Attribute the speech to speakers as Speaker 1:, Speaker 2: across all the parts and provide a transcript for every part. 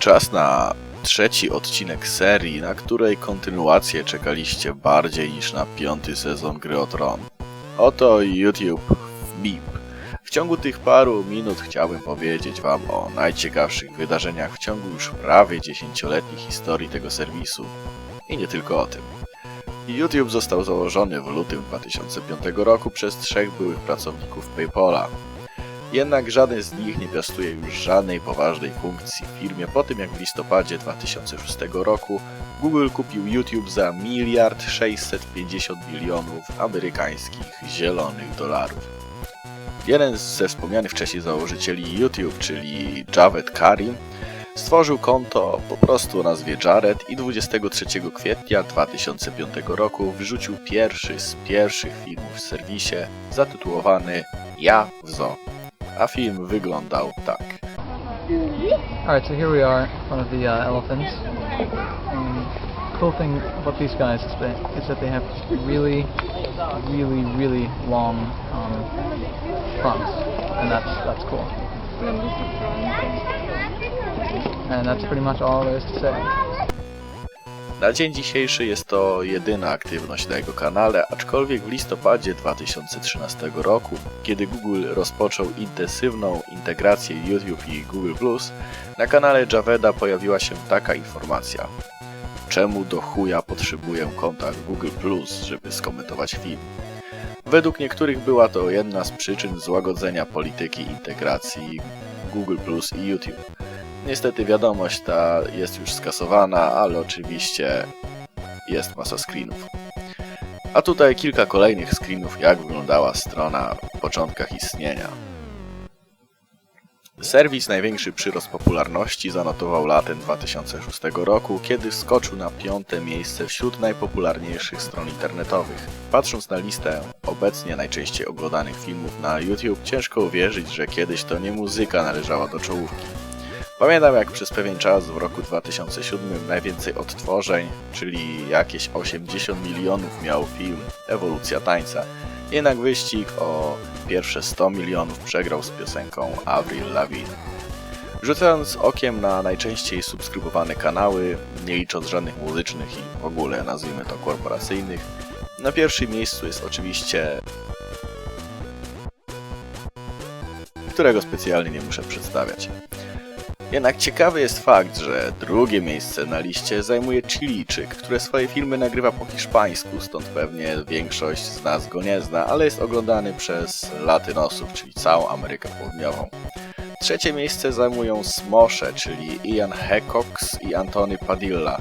Speaker 1: Czas na trzeci odcinek serii, na której kontynuację czekaliście bardziej niż na piąty sezon Gry o Tron. Oto YouTube BIP. W ciągu tych paru minut chciałbym powiedzieć Wam o najciekawszych wydarzeniach w ciągu już prawie dziesięcioletniej historii tego serwisu. I nie tylko o tym. YouTube został założony w lutym 2005 roku przez trzech byłych pracowników PayPala. Jednak żaden z nich nie piastuje już żadnej poważnej funkcji w firmie po tym jak w listopadzie 2006 roku Google kupił YouTube za miliard 650 milionów amerykańskich zielonych dolarów. Jeden ze wspomnianych wcześniej założycieli YouTube, czyli Javed Karim, stworzył konto po prostu o nazwie Jared i 23 kwietnia 2005 roku wrzucił pierwszy z pierwszych filmów w serwisie zatytułowany Ja w Zoo. A film wyglądał tak.
Speaker 2: Alright, so here we are one of the uh, elephants. Um, cool thing about these guys is that, is that they have really, really, really long um, and that's that's cool. And that's pretty much all there is to say.
Speaker 1: Na dzień dzisiejszy jest to jedyna aktywność na jego kanale, aczkolwiek w listopadzie 2013 roku, kiedy Google rozpoczął intensywną integrację YouTube i Google+, na kanale Javeda pojawiła się taka informacja. Czemu do chuja potrzebuję konta Google+, żeby skomentować film? Według niektórych była to jedna z przyczyn złagodzenia polityki integracji Google i YouTube. Niestety wiadomość ta jest już skasowana, ale oczywiście jest masa screenów. A tutaj kilka kolejnych screenów, jak wyglądała strona w początkach istnienia. Serwis największy przyrost popularności zanotował latem 2006 roku, kiedy wskoczył na piąte miejsce wśród najpopularniejszych stron internetowych. Patrząc na listę obecnie najczęściej oglądanych filmów na YouTube, ciężko uwierzyć, że kiedyś to nie muzyka należała do czołówki. Pamiętam jak przez pewien czas w roku 2007 najwięcej odtworzeń, czyli jakieś 80 milionów miał film Ewolucja tańca. Jednak wyścig o pierwsze 100 milionów przegrał z piosenką Avril Lavigne. Rzucając okiem na najczęściej subskrybowane kanały, nie licząc żadnych muzycznych i w ogóle nazwijmy to korporacyjnych, na pierwszym miejscu jest oczywiście którego specjalnie nie muszę przedstawiać. Jednak ciekawy jest fakt, że drugie miejsce na liście zajmuje Chilijczyk, które swoje filmy nagrywa po hiszpańsku, stąd pewnie większość z nas go nie zna, ale jest oglądany przez latynosów, czyli całą Amerykę Południową. Trzecie miejsce zajmują Smosze, czyli Ian Heckox i Antony Padilla.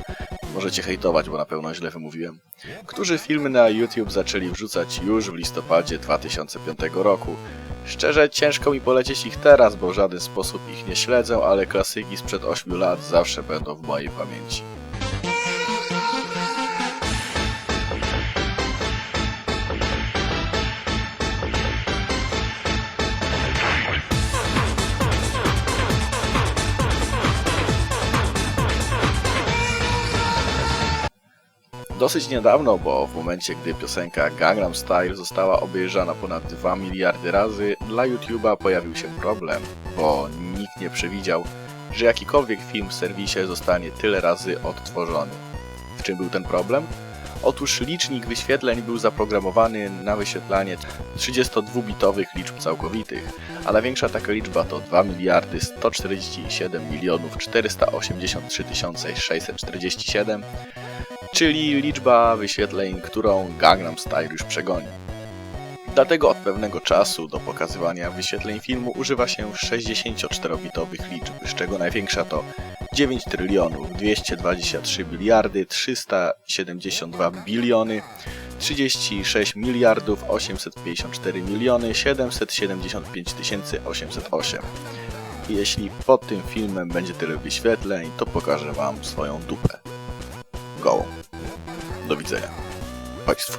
Speaker 1: Możecie hejtować, bo na pewno źle wymówiłem. Którzy filmy na YouTube zaczęli wrzucać już w listopadzie 2005 roku. Szczerze ciężko mi polecieć ich teraz, bo w żaden sposób ich nie śledzę, ale klasyki sprzed 8 lat zawsze będą w mojej pamięci. Dosyć niedawno, bo w momencie gdy piosenka Gangnam Style została obejrzana ponad 2 miliardy razy, dla YouTube'a pojawił się problem, bo nikt nie przewidział, że jakikolwiek film w serwisie zostanie tyle razy odtworzony. W czym był ten problem? Otóż licznik wyświetleń był zaprogramowany na wyświetlanie 32-bitowych liczb całkowitych, a największa taka liczba to 2 miliardy 147 milionów 483 647 czyli liczba wyświetleń, którą Gangnam Style już przegoni. Dlatego od pewnego czasu do pokazywania wyświetleń filmu używa się 64-bitowych liczb, z czego największa to 9 trylionów 223 miliardy 372 biliony 36 miliardów 854 miliony 775 808. Jeśli pod tym filmem będzie tyle wyświetleń, to pokażę Wam swoją dupę gołą. Do widzenia. Państwu.